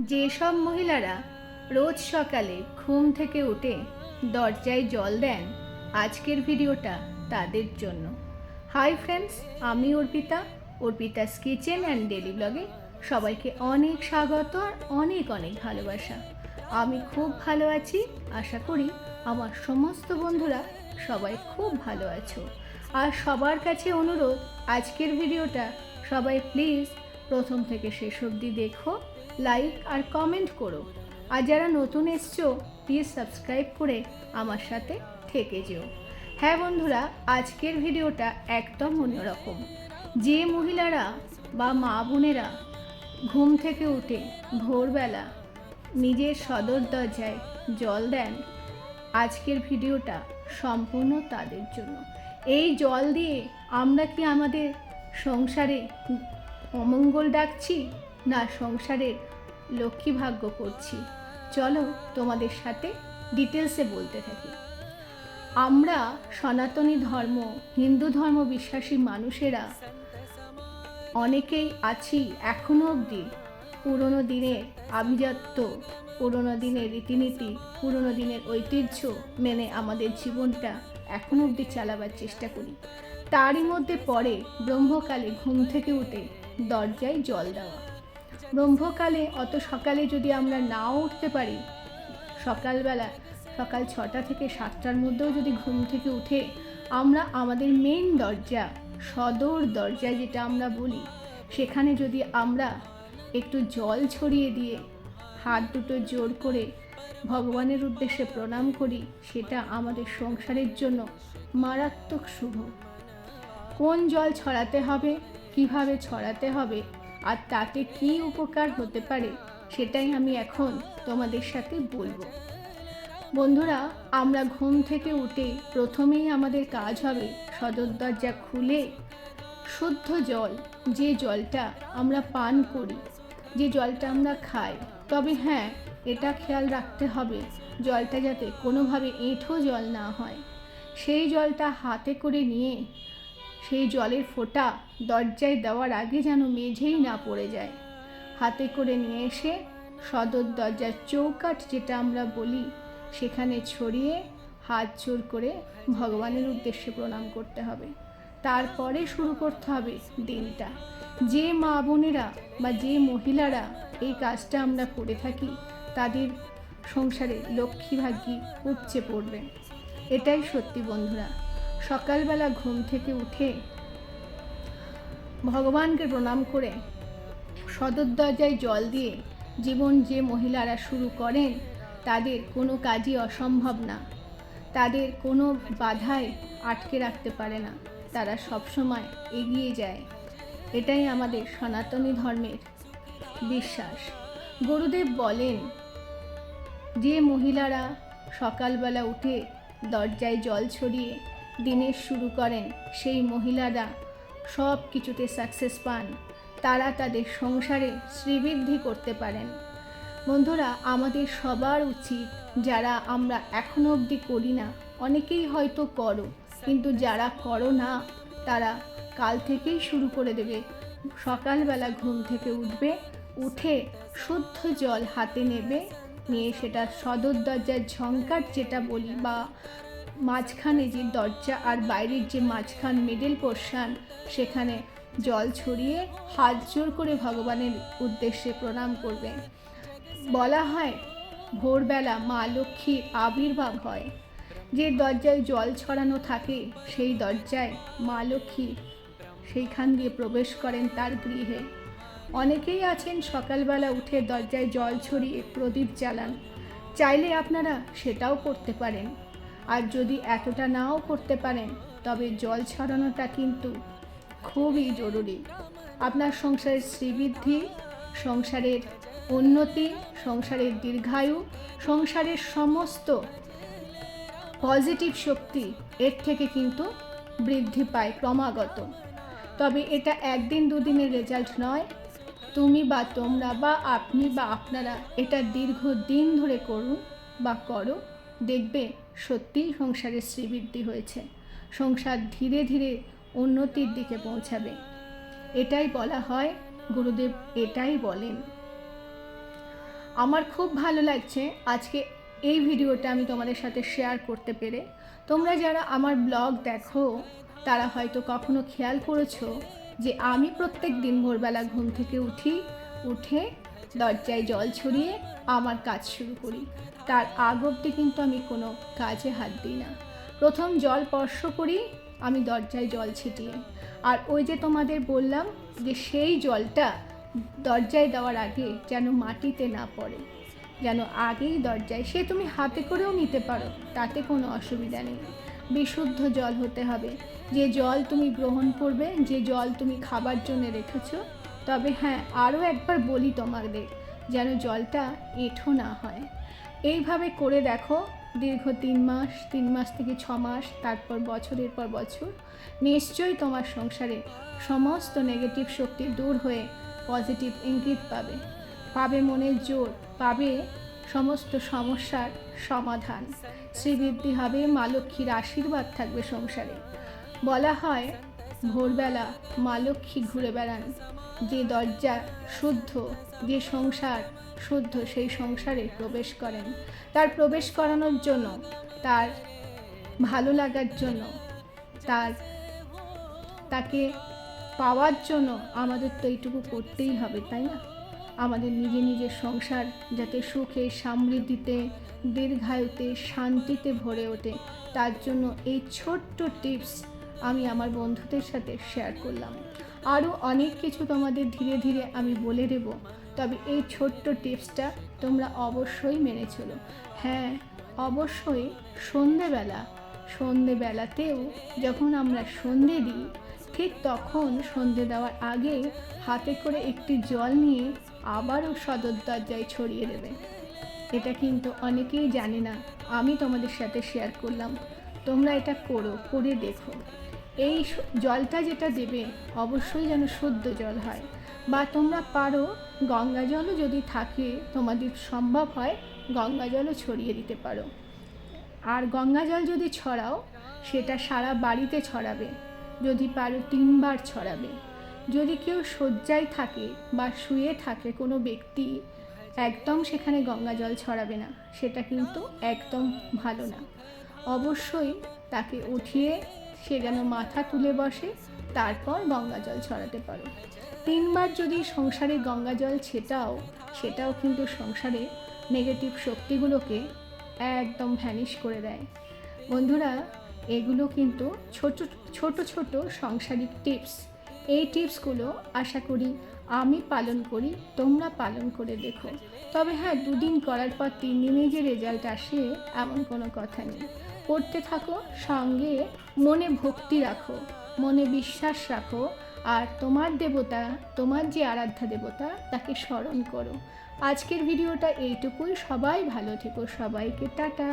যেসব মহিলারা রোজ সকালে ঘুম থেকে উঠে দরজায় জল দেন, আজকের ভিডিওটা তাদের জন্য। হাই ফ্রেন্ডস আমি Arpita. Arpita's kitchen and daily ব্লগে সবাইকে অনেক স্বাগত আর অনেক অনেক ভালোবাসা। আমি খুব ভালো আছি, আশা করি আমার সমস্ত বন্ধুরা সবাই খুব ভালো আছো। আর সবার কাছে অনুরোধ, আজকের ভিডিওটা সবাই প্লিজ প্রথম থেকে শেষ অবধি দেখো। লাইক আর কমেন্ট করো। আর যারা নতুন এসছো প্লিজ সাবস্ক্রাইব করে আমার সাথে থেকে যেও। হ্যাঁ বন্ধুরা, আজকের ভিডিওটা একদম অন্যরকম। যে মহিলারা বা মা বোনেরা ঘুম থেকে উঠে ভোরবেলা নিজের সদর দরজায় জল দেন, আজকের ভিডিওটা সম্পূর্ণ তাদের জন্য। এই জল দিয়ে আমরা কি আমাদের সংসারে অমঙ্গল ডাকছি? না সংসারের লক্ষ্মী ভাগ্য করছি। চলো তোমাদের সাথে ডিটেলসে বলতে থাকি। আমরা সনাতনী ধর্ম, হিন্দু ধর্ম বিশ্বাসী মানুষেরা অনেকেই আছি এখনও অবধি। পুরনো দিনের আভিজাত্য, পুরনো দিনের রীতিনীতি, পুরনো দিনের ঐতিহ্য মেনে আমাদের জীবনটা এখনও অবধি চালাবার চেষ্টা করি। তারই মধ্যে পরে ব্রহ্মকালে ঘুম থেকে উঠে দরজায় জল দেওয়া। ব্রহ্মকালে, অত সকালে যদি আমরা নাও উঠতে পারি, সকালবেলা, সকাল ছটা থেকে সাতটার মধ্যেও যদি ঘুম থেকে উঠে, আমরা আমাদের মেন দরজা, সদর দরজা যেটা আমরা বলি, সেখানে যদি আমরা একটু জল ছড়িয়ে দিয়ে হাত দুটো জোর করে ভগবানের উদ্দেশ্যে প্রণাম করি, সেটা আমাদের সংসারের জন্য মারাত্মক শুভ। কোন জল ছড়াতে হবে, কীভাবে ছড়াতে হবে আর তাতে কি উপকার হতে পারে সেটাই আমি এখন তোমাদের সাথে বলব। বন্ধুরা, আমরা ঘুম থেকে উঠে প্রথমেই আমাদের কাজ হবে সদর দরজা খুলে শুদ্ধ জল, যে জলটা আমরা পান করি, যে জলটা আমরা খাই। তবে হ্যাঁ এটা খেয়াল রাখতে হবে, জলটা যাতে কোনোভাবে এঁঠো জল না হয়। সেই জলটা হাতে করে নিয়ে সেই জলের ফোঁটা দরজায় দেওয়ার আগে যেন মেঝেই না পড়ে যায়। হাতে করে নিয়ে এসে সদর দরজার চৌকাঠ যেটা আমরা বলি, সেখানে ছড়িয়ে হাত জোর করে ভগবানের উদ্দেশ্যে প্রণাম করতে হবে। তারপরে শুরু করতে হবে দিনটা। যে মা বোনেরা বা যে মহিলারা এই কাজটা আমরা করে থাকি, তাদের সংসারে লক্ষ্মী ভাগ্যি উপচে পড়বে। এটাই সত্যি বন্ধুরা। সকালবেলা ঘুম থেকে উঠে ভগবানকে প্রণাম করে সদর দরজায় জল দিয়ে জীবন যে মহিলারা শুরু করেন, তাদের কোনো কাজই অসম্ভব না। তাদের কোনো বাধায় আটকে রাখতে পারে না। তারা সবসময় এগিয়ে যায়। এটাই আমাদের সনাতনী ধর্মের বিশ্বাস। গুরুদেব বলেন, যে মহিলারা সকালবেলা উঠে দরজায় জল ছড়িয়ে দিনের শুরু করেন সেই মহিলারা। সব কিছুতে সাকসেস পান। তারা তাদের সংসারে শ্রীবৃদ্ধি করতে পারেন। বন্ধুরা, আমাদের সবার উচিত যারা আমরা এখনও অবধি করি না, অনেকেই হয়তো করো, কিন্তু যারা করো না, তারা কাল থেকেই শুরু করে দেবে। সকালবেলা ঘুম থেকে উঠবে, উঠে শুদ্ধ জল হাতে নেবে, নিয়ে সেটা সদর দরজার ঝঙ্কার যেটা বলি বা মাঝখানে যে দরজা আর বাইরের যে মাঝখান মিডল পোর্শান সেখানে জল ছড়িয়ে হাত জোর করে ভগবানের উদ্দেশ্যে প্রণাম করবে। বলা হয়, ভোরবেলা মা লক্ষ্মীর আবির্ভাব হয়। যে দরজায় জল ছড়ানো থাকে, সেই দরজায় মা লক্ষ্মী সেইখান দিয়ে প্রবেশ করেন তার গৃহে। অনেকেই আছেন, সকালবেলা উঠে দরজায় জল ছড়িয়ে প্রদীপ জ্বালান। চাইলে আপনারা সেটাও করতে পারেন। আর যদি এতটা নাও করতে পারেন, তবে জল ছড়ানোটা কিন্তু খুবই জরুরি। আপনার সংসারের শ্রীবৃদ্ধি, সংসারের উন্নতি, সংসারের দীর্ঘায়ু, সংসারের সমস্ত পজিটিভ শক্তি এর থেকে কিন্তু বৃদ্ধি পায় ক্রমাগত। তবে এটা একদিন দুদিনের রেজাল্ট নয়। তুমি বা তোমরা বা আপনি বা আপনারা এটা দীর্ঘ দিন ধরে করুন বা করো, দেখবে সত্যিই সংসারের শ্রীবৃদ্ধি হয়েছে। সংসার ধীরে ধীরে উন্নতির দিকে পৌঁছাবে। এটাই বলা হয়, গুরুদেব এটাই বলেন। আমার খুব ভালো লাগছে আজকে এই ভিডিওটা আমি তোমাদের সাথে শেয়ার করতে পেরে। তোমরা যারা আমার ব্লগ দেখো, তারা হয়তো কখনো খেয়াল করেছ যে আমি প্রত্যেক দিন ভোরবেলা ঘুম থেকে উঠি, উঠে দরজায় জল ছড়িয়ে আমার কাজ শুরু করি। তার আগ অবধি কিন্তু আমি কোনো কাজে হাত দিই না। প্রথম জল স্পর্শ করি, আমি দরজায় জল ছিটিয়ে। আর ওই যে তোমাদের বললাম যে সেই জলটা দরজায় দেওয়ার আগে যেন মাটিতে না পড়ে, যেন আগেই দরজায়, সে তুমি হাতে করেও নিতে পারো, তাতে কোনো অসুবিধা নেই। বিশুদ্ধ জল হতে হবে। যে জল তুমি গ্রহণ করবে, যে জল তুমি খাবার জন্য রেখেছো তবে হ্যাঁ আরও একবার বলি তোমাদের যেন জলটা এঁঠো না হয়। এইভাবে করে দেখো, দীর্ঘ তিন মাস তিন মাস থেকে ছ মাস, তারপর বছরের পর বছর, নিশ্চয়ই তোমার সংসারে সমস্ত নেগেটিভ শক্তি দূর হয়ে পজিটিভ ইঙ্গিত পাবে। পাবে মনের জোর, পাবে সমস্ত সমস্যার সমাধান। শ্রীবৃদ্ধি হবে, মা লক্ষ্মীর আশীর্বাদ থাকবে সংসারে। বলা হয়, ভোরবেলা মা লক্ষ্মী ঘুরে বেড়ান। যে দরজা শুদ্ধ, যে সংসার শুদ্ধ, সেই সংসারে প্রবেশ করেন। তার প্রবেশ করানোর জন্য, তার ভালো লাগার জন্য, তার, তাকে পাওয়ার জন্য আমাদের তো এইটুকু করতেই হবে, তাই না? আমাদের নিজে নিজের সংসার যাতে সুখে, সমৃদ্ধিতে, দীর্ঘায়ুতে, শান্তিতে ভরে ওঠে, তার জন্য এই ছোট্ট টিপস আমি আমার বন্ধুদের সাথে শেয়ার করলাম। আরও অনেক কিছু তোমাদের ধীরে ধীরে আমি বলে দেব, তবে এই ছোট্ট টিপসটা তোমরা অবশ্যই মেনে চলো। হ্যাঁ অবশ্যই সন্ধেবেলা, সন্ধেবেলাতেও যখন আমরা সন্ধে দিই, ঠিক তখন সন্ধে দেওয়ার আগে হাতে করে একটি জল নিয়ে আবারও সদর দরজায় ছড়িয়ে দেবে। এটা কিন্তু অনেকেই জানে না, আমি তোমাদের সাথে শেয়ার করলাম। তোমরা এটা করো, করে দেখো। এই জলটা যেটা দেবে, অবশ্যই যেন শুদ্ধ জল হয়। বা তোমরা পারো গঙ্গা জলও যদি থাকে, তোমাদের সম্ভব হয় গঙ্গা জলও ছড়িয়ে দিতে পারো। আর গঙ্গা জল যদি ছড়াও, সেটা সারা বাড়িতে ছড়াবে। যদি পারো তিনবার ছড়াবে। যদি কেউ শয্যায় থাকে বা শুয়ে থাকে কোনো ব্যক্তি, একদম সেখানে গঙ্গা জল ছড়াবে না। সেটা কিন্তু একদম ভালো না। অবশ্যই তাকে উঠিয়ে সে যেন মাথা তুলে বসে, তারপর গঙ্গা জল ছড়াতে পারো। তিনবার যদি সংসারে গঙ্গা জল ছেটাও, সেটাও কিন্তু সংসারে নেগেটিভ শক্তিগুলোকে একদম ভ্যানিশ করে দেয়। বন্ধুরা, এগুলো কিন্তু ছোট ছোট ছোট সাংসারিক টিপস এই টিপসগুলো আশা করি আমি পালন করি, তোমরা পালন করে দেখো। তবে হ্যাঁ দুদিন করার পর তিন দিনে যে রেজাল্ট আসে, এমন কোনো কথা নেই। করতে থাকো, সঙ্গে মনে ভক্তি রাখো, মনে বিশ্বাস রাখো, আর তোমার দেবতা, তোমার যে আরাধ্যা দেবতা, তাকে স্মরণ করো। আজকের ভিডিওটা এইটুকুই, সবাই ভালো থেকো, সবাইকে টাটা।